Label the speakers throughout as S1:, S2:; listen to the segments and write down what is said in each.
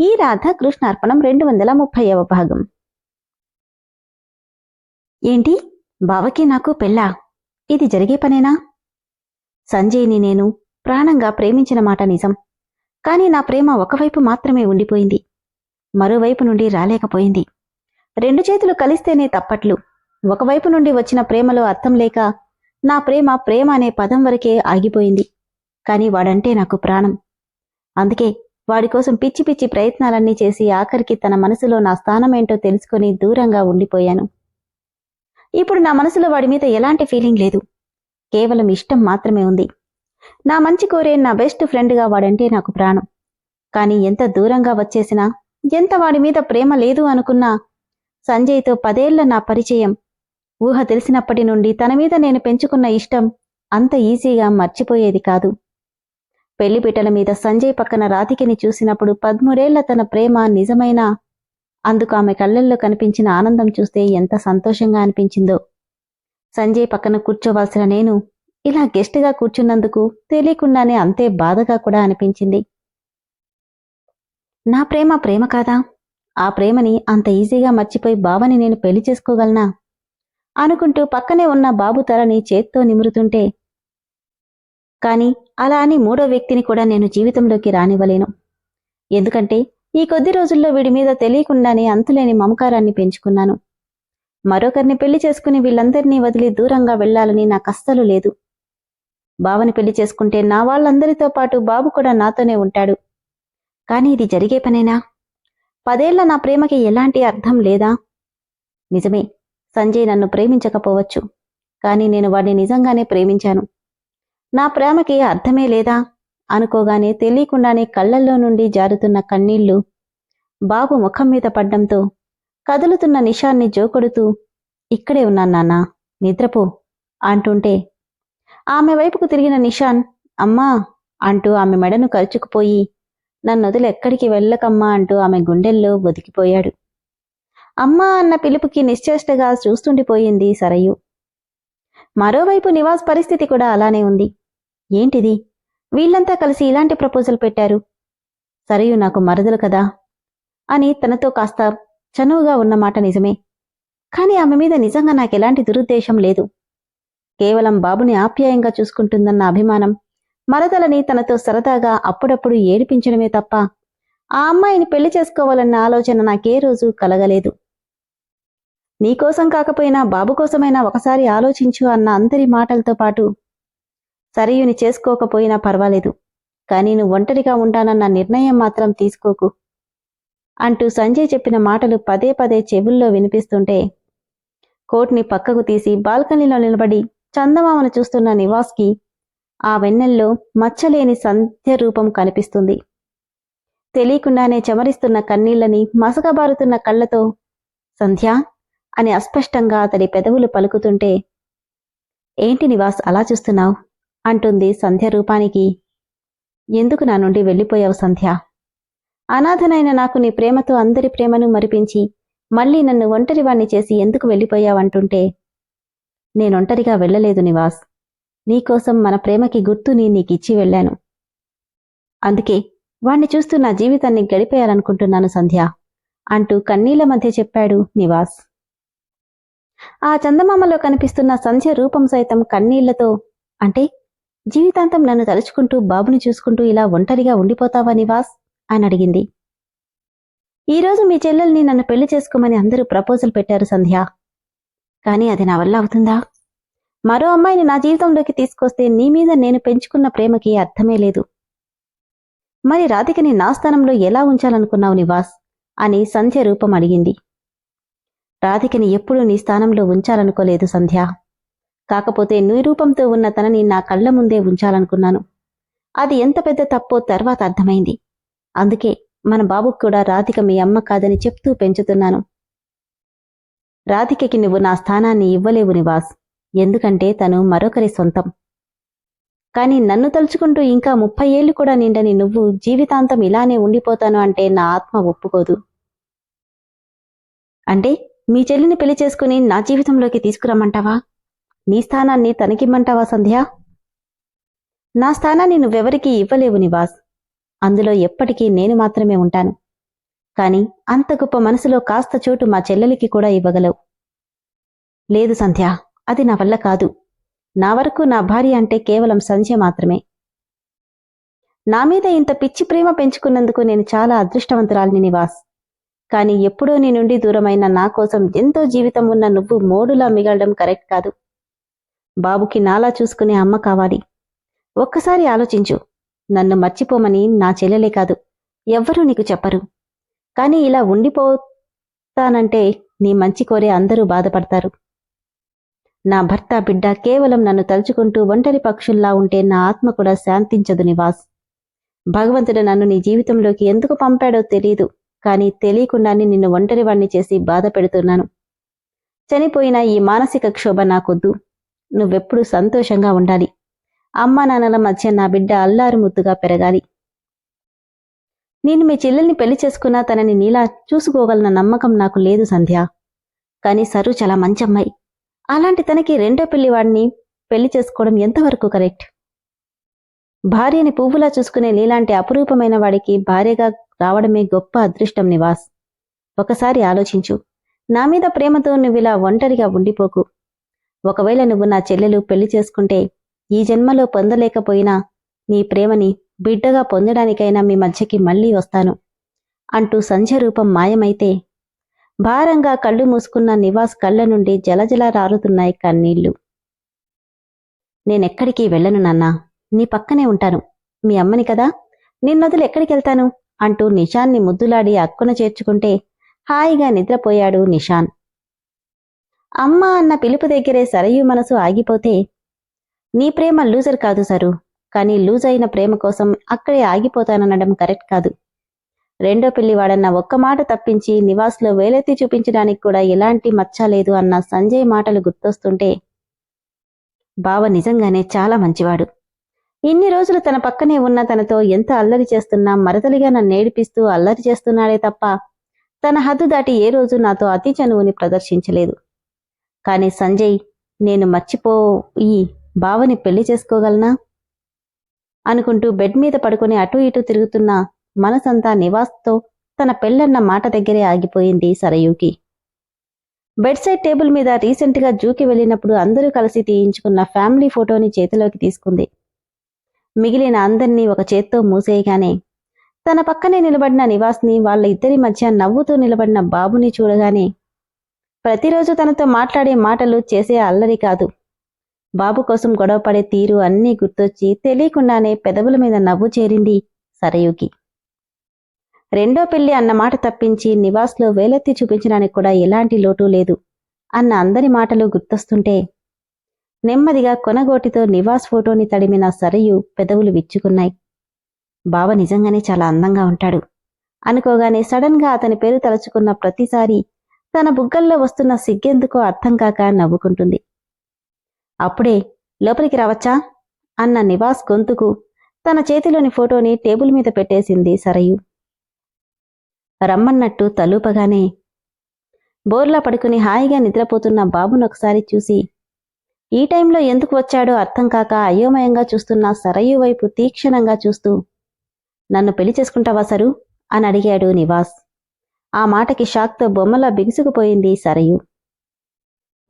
S1: ఈ రాధ కృష్ణార్పణం రెండు వందల ముప్పైవ భాగం. ఏంటి? బావకి నాకు పెళ్ళా? ఇది జరిగే పనేనా? సంజయ్ని నేను ప్రాణంగా ప్రేమించిన మాట నిజం. కానీ నా ప్రేమ ఒకవైపు మాత్రమే ఉండిపోయింది. మరోవైపు నుండి రాలేకపోయింది. రెండు చేతులు కలిస్తేనే తప్పట్లు. ఒకవైపు నుండి వచ్చిన ప్రేమలో అర్థం లేక నా ప్రేమ ప్రేమ అనే పదం వరకే ఆగిపోయింది. కానీ వాడంటే నాకు ప్రాణం. అందుకే వాడి కోసం పిచ్చి పిచ్చి ప్రయత్నాలన్నీ చేసి ఆఖరికి తన మనసులో నా స్థానమేంటో తెలుసుకొని దూరంగా ఉండిపోయాను. ఇప్పుడు నా మనసులో వాడి మీద ఎలాంటి ఫీలింగ్ లేదు. కేవలం ఇష్టం మాత్రమే ఉంది. నా మంచి కోరే నా బెస్ట్ ఫ్రెండ్గా వాడంటే నాకు ప్రాణం. కానీ ఎంత దూరంగా వచ్చేసినా ఎంత వాడి మీద ప్రేమ లేదు అనుకున్నా సంజయ్తో పదేళ్ళ నా పరిచయం. ఊహ తెలిసినప్పటి నుండి తన మీద నేను పెంచుకున్న ఇష్టం అంత ఈజీగా మర్చిపోయేది కాదు. పెళ్ళిపీటల మీద సంజయ్ పక్కన రాధికని చూసినప్పుడు పద్మూడేళ్ళ తన ప్రేమ నిజమైన అందుకు ఆమె కళ్ళల్లో కనిపించిన ఆనందం చూస్తే ఎంత సంతోషంగా అనిపించిందో. సంజయ్ పక్కన కూర్చోవాల్సిన నేను ఇలా గెస్ట్గా కూర్చున్నందుకు తెలియకుండానే అంతే బాధగా కూడా అనిపించింది. నా ప్రేమ ప్రేమ కాదా? ఆ ప్రేమని అంత ఈజీగా మర్చిపోయి బావని నేను పెళ్ళి చేసుకోగలనా? అనుకుంటూ పక్కనే ఉన్న బాబు తలని చేత్తో నిమురుతుంటే కానీ అలా అని మూడో వ్యక్తిని కూడా నేను జీవితంలోకి రానివ్వలేను. ఎందుకంటే ఈ కొద్ది రోజుల్లో వీడి మీద తెలియకుండానే అంతులేని మమకారాన్ని పెంచుకున్నాను. మరొకరిని పెళ్ళి చేసుకుని వీళ్ళందరినీ వదిలి దూరంగా వెళ్ళాలని నాకు అస్సలు లేదు. బావని పెళ్ళి చేసుకుంటే నా వాళ్ళందరితో పాటు బాబు కూడా నాతోనే ఉంటాడు. కానీ ఇది జరిగే పనేనా? పదేళ్ళ నా ప్రేమకి ఎలాంటి అర్థం లేదా? నిజమే సంజయ్ నన్ను ప్రేమించకపోవచ్చు. కానీ నేను వాడిని నిజంగానే ప్రేమించాను. నా ప్రేమకి అర్థమే లేదా? అనుకోగానే తెలియకుండానే కళ్ళల్లో నుండి జారుతున్న కన్నీళ్ళు. బాబు ముఖం మీద పడ్డంతో కదులుతున్న నిషాన్ని జోకొడుతూ ఇక్కడే ఉన్నాను నాన్న నిద్రపో అంటుంటే ఆమె వైపుకు తిరిగిన నిషాన్ అమ్మా అంటూ ఆమె మెడను కరుచుకుపోయి నన్నొదిలి ఎక్కడికి వెళ్ళకమ్మా అంటూ ఆమె గుండెల్లో ఒదికిపోయాడు అమ్మా అన్న పిలుపుకి నిశ్చేష్టగా చూస్తుండిపోయింది సరయు. మరోవైపు నివాస్ పరిస్థితి కూడా అలానే ఉంది. ఏంటిది? వీళ్ళంతా కలిసి ఇలాంటి ప్రపోజల్ పెట్టారు. సరయు నాకు మరదలు కదా అని తనతో కాస్త చనువుగా ఉన్న మాట నిజమే. కానీ ఆమె మీద నిజంగా నాకెలాంటి దురుద్దేశం లేదు. కేవలం బాబుని ఆప్యాయంగా చూసుకుంటుందన్న అభిమానం మరదలని తనతో సరదాగా అప్పుడప్పుడు ఏడిపించడమే తప్ప ఆ అమ్మాయిని పెళ్ళి చేసుకోవాలన్న ఆలోచన నాకే రోజు కలగలేదు. నీకోసం కాకపోయినా బాబు కోసమైనా ఒకసారి ఆలోచించు అన్న అందరి మాటలతో పాటు సరయుని చేసుకోకపోయినా పర్వాలేదు కానీ నువ్వు ఒంటరిగా ఉంటానన్న నిర్ణయం మాత్రం తీసుకోకు అంటూ సంజయ్ చెప్పిన మాటలు పదే పదే చెవుల్లో వినిపిస్తుంటే కోట్ని పక్కకు తీసి బాల్కనీలో నిలబడి చందమామను చూస్తున్న నివాస్కి ఆ వెన్నెల్లో మచ్చలేని సంధ్య రూపం కనిపిస్తుంది. తెలియకుండానే చెమరిస్తున్న కన్నీళ్ళని మసకబారుతున్న కళ్ళతో సంధ్య అని అస్పష్టంగా అతడి పెదవులు పలుకుతుంటే ఏంటి నివాస్ అలా చూస్తున్నావు? అంటుంది సంధ్య రూపానికి ఎందుకు నా నుండి వెళ్ళిపోయావు సంధ్య? అనాథనైన నాకు నీ ప్రేమతో అందరి ప్రేమను మరిపించి మళ్ళీ నన్ను ఒంటరివాణ్ణి చేసి ఎందుకు వెళ్ళిపోయావంటుంటే నేనొంటరిగా వెళ్ళలేదు నివాస్. నీకోసం మన ప్రేమకి గుర్తుని నీకిచ్చి వెళ్ళాను. అందుకే వాణ్ణి చూస్తూ నా జీవితాన్ని గడిపేయాలనుకుంటున్నాను సంధ్య అంటూ కన్నీళ్ళ మధ్య చెప్పాడు నివాస్. ఆ చందమామలో కనిపిస్తున్న సంధ్య రూపం సైతం కన్నీళ్ళతో అంటే జీవితాంతం నన్ను తలుచుకుంటూ బాబుని చూసుకుంటూ ఇలా ఒంటరిగా ఉండిపోతావా నివాస్? అని అడిగింది. ఈరోజు మీ చెల్లెల్ని నన్ను పెళ్ళి చేసుకోమని అందరూ ప్రపోజల్ పెట్టారు సంధ్య. కానీ అది నా వల్ల అవుతుందా? మరో అమ్మాయిని నా జీవితంలోకి తీసుకొస్తే నీ మీద నేను పెంచుకున్న ప్రేమకి అర్థమే లేదు. మరి రాధికని నా స్థానంలో ఎలా ఉంచాలనుకున్నావు నివాస్? అని సంధ్య రూపం అడిగింది. రాధికని ఎప్పుడూ నీ స్థానంలో ఉంచాలనుకోలేదు సంధ్య. కాకపోతే నీ రూపంతో ఉన్న తనని నా కళ్ళ ముందే ఉంచాలనుకున్నాను. అది ఎంత పెద్ద తప్పో తర్వాత అర్థమైంది. అందుకే మన బాబుకు కూడా రాధిక మీ అమ్మ కాదని చెప్తూ పెంచుతున్నాను. రాధికకి నువ్వు నా స్థానాన్ని ఇవ్వలేవు నివాస్. ఎందుకంటే తను మరొకరి సొంతం. కానీ నన్ను తలుచుకుంటూ ఇంకా ముప్పై ఏళ్ళు కూడా నిండని నువ్వు జీవితాంతం ఇలానే ఉండిపోతాను అంటే నా ఆత్మ ఒప్పుకోదు. అంటే మీ చెల్లిని పెళ్ళి చేసుకుని నా జీవితంలోకి తీసుకురమ్మంటావా? నీ స్థానాన్ని తనకిమ్మంటావా సంధ్య? నా స్థానాన్ని నువ్వెవరికీ ఇవ్వలేవు నివాస్. అందులో ఎప్పటికీ నేను మాత్రమే ఉంటాను. కాని అంత గొప్ప మనసులో కాస్త చోటు మా చెల్లెలికి కూడా ఇవ్వగలవు. లేదు సంధ్య అది నా వల్ల కాదు. నా వరకు నా భార్య అంటే కేవలం సంధ్య మాత్రమే. నా మీద ఇంత పిచ్చి ప్రేమ పెంచుకున్నందుకు నేను చాలా అదృష్టవంతురాలిని నివాస్. కాని ఎప్పుడో నీ నుండి దూరమైన నా కోసం ఎంతో జీవితం ఉన్న నువ్వు మోడులా మిగలడం కరెక్ట్ కాదు. బాబుకి నాలా చూసుకునే అమ్మ కావాలి. ఒక్కసారి ఆలోచించు. నన్ను మర్చిపోమని నా చెల్లెలే కాదు ఎవ్వరూ నీకు చెప్పరు. కానీ ఇలా ఉండిపోతానంటే నీ మంచి కోరే అందరూ బాధపడతారు. నా భర్త బిడ్డ కేవలం నన్ను తలుచుకుంటూ ఒంటరి పక్షుల్లా ఉంటే నా ఆత్మ కూడా శాంతించదు నివాస్. భగవంతుడు నన్ను నీ జీవితంలోకి ఎందుకు పంపాడో తెలియదు కానీ తెలియకుండానే నిన్ను ఒంటరివాణ్ణి చేసి బాధ పెడుతున్నాను. చనిపోయిన ఈ మానసిక క్షోభ నాకొద్దు. నువ్వెప్పుడు సంతోషంగా ఉండాలి. అమ్మ నాన్నల మధ్య నా బిడ్డ అల్లారు ముద్దుగా పెరగాలి. నేను మీ చెల్లెల్ని పెళ్ళి చేసుకున్నా తనని నీలా చూసుకోగలన నమ్మకం నాకు లేదు సంధ్య. కానీ సరు చాలా మంచి అమ్మాయి అలాంటి తనకి రెండో పెళ్ళివాడిని పెళ్ళి చేసుకోవడం ఎంతవరకు కరెక్ట్? భార్యని పువ్వులా చూసుకునే నీలాంటి అపురూపమైన వాడికి భార్యగా రావడమే గొప్ప అదృష్టం నివాస్. ఒకసారి ఆలోచించు. నా మీద ప్రేమతో నువ్విలా ఒంటరిగా ఉండిపోకు. ఒకవేళ నువ్వు నా చెల్లెలు పెళ్ళి చేసుకుంటే ఈ జన్మలో పొందలేకపోయినా నీ ప్రేమని బిడ్డగా పొందడానికైనా మీ మధ్యకి మళ్ళీ వస్తాను. అంటూ సంధ్య రూపం మాయమైతే భారంగా కళ్ళు మూసుకున్న నివాస్ కళ్ళ నుండి జలజల రారుతున్నాయి కన్నీళ్ళు. నేనెక్కడికి వెళ్ళను నాన్నా? నీ పక్కనే ఉంటాను. మీ అమ్మని కదా? నిన్నొదిలి ఎక్కడికెళ్తాను? అంటూ నిషాన్ని ముద్దులాడి అక్కున చేర్చుకుంటే హాయిగా నిద్రపోయాడు నిషాన్. అమ్మ అన్న పిలుపు దగ్గరే సరయు మనసు ఆగిపోతే నీ ప్రేమ లూజర్ కాదు సరు కానీ లూజ్ అయిన ప్రేమ కోసం అక్కడే ఆగిపోతాననడం కరెక్ట్ కాదు. రెండో పిల్లివాడన్న ఒక్క మాట తప్పించి నివాస్లో వేలెత్తి చూపించడానికి కూడా ఎలాంటి మచ్చ లేదు అన్న సంజయ్ మాటలు గుర్తొస్తుంటే బావ నిజంగానే చాలా మంచివాడు. ఇన్ని రోజులు తన పక్కనే ఉన్న తనతో ఎంత అల్లరి చేస్తున్నా మరతలిగా నన్ను ఏడిపిస్తూ అల్లరి చేస్తున్నాడే తప్ప తన హద్దు దాటి ఏ రోజు నాతో అతి చనువుని ప్రదర్శించలేదు. కాని సంజయ్ నేను మర్చిపోయి బావని పెళ్ళి చేసుకోగలనా? అనుకుంటూ బెడ్ మీద పడుకుని అటూ ఇటూ తిరుగుతున్న మనసంతా నివాస్తో తన పెళ్ళన్న మాట దగ్గరే ఆగిపోయింది సరయూకి. బెడ్ సైడ్ టేబుల్ మీద రీసెంట్గా జూకి వెళ్ళినప్పుడు అందరూ కలిసి తీయించుకున్న ఫ్యామిలీ ఫోటోని చేతిలోకి తీసుకుంది. మిగిలిన అందరినీ ఒక చేత్తో మూసేయగానే తన పక్కనే నిలబడిన నివాస్ని వాళ్ళ ఇద్దరి మధ్య నవ్వుతూ నిలబడిన బాబుని చూడగానే ప్రతిరోజు తనతో మాట్లాడే మాటలు చేసే అల్లరి కాదు. బాబు కోసం గొడవపడే తీరు అన్నీ గుర్తొచ్చి తెలియకుండానే పెదవుల మీద నవ్వు చేరింది సరయుకి రెండో పెళ్ళి అన్న మాట తప్పించి నివాస్లో వేలెత్తి చూపించడానికి కూడా ఎలాంటి లోటు లేదు అన్న అందరి మాటలు గుర్తొస్తుంటే నెమ్మదిగా కొనగోటితో నివాస్ ఫోటోని తడిమిన సరయు పెదవులు విచ్చుకున్నాయి. బావ నిజంగానే చాలా అందంగా ఉంటాడు. అనుకోగానే సడన్గా అతని పేరు తలుచుకున్న ప్రతిసారి తన బుగ్గల్లో వస్తున్న సిగ్గెందుకో అర్థం కాక నవ్వుకుంటుంది. అప్పుడే లోపలికి రావచ్చా? అన్న నివాస్ గొంతుకు తన చేతిలోని ఫోటోని టేబుల్ మీద పెట్టేసింది సరయు. రమ్మన్నట్టు తలూపగానే బోర్లా పడుకుని హాయిగా నిద్రపోతున్న బాబునొకసారి చూసి ఈ టైంలో ఎందుకు వచ్చాడో అర్థం కాక అయోమయంగా చూస్తున్న సరయు వైపు తీక్షణంగా చూస్తూ నన్ను పెళ్ళి చేసుకుంటావా సరు? అని అడిగాడు నివాస్. ఆ మాటకి షాక్తో బొమ్మలా బిగుసుకుపోయింది సరయు.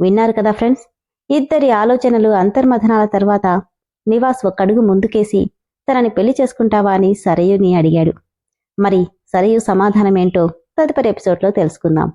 S1: విన్నారు కదా ఫ్రెండ్స్ ఇద్దరి ఆలోచనలు అంతర్మథనాల తర్వాత నివాస్ ఒక్కడుగు ముందుకేసి తనని పెళ్ళి చేసుకుంటావా? అని సరయుని అడిగాడు. మరి సరయు సమాధానమేంటో తదుపరి ఎపిసోడ్లో తెలుసుకుందాం.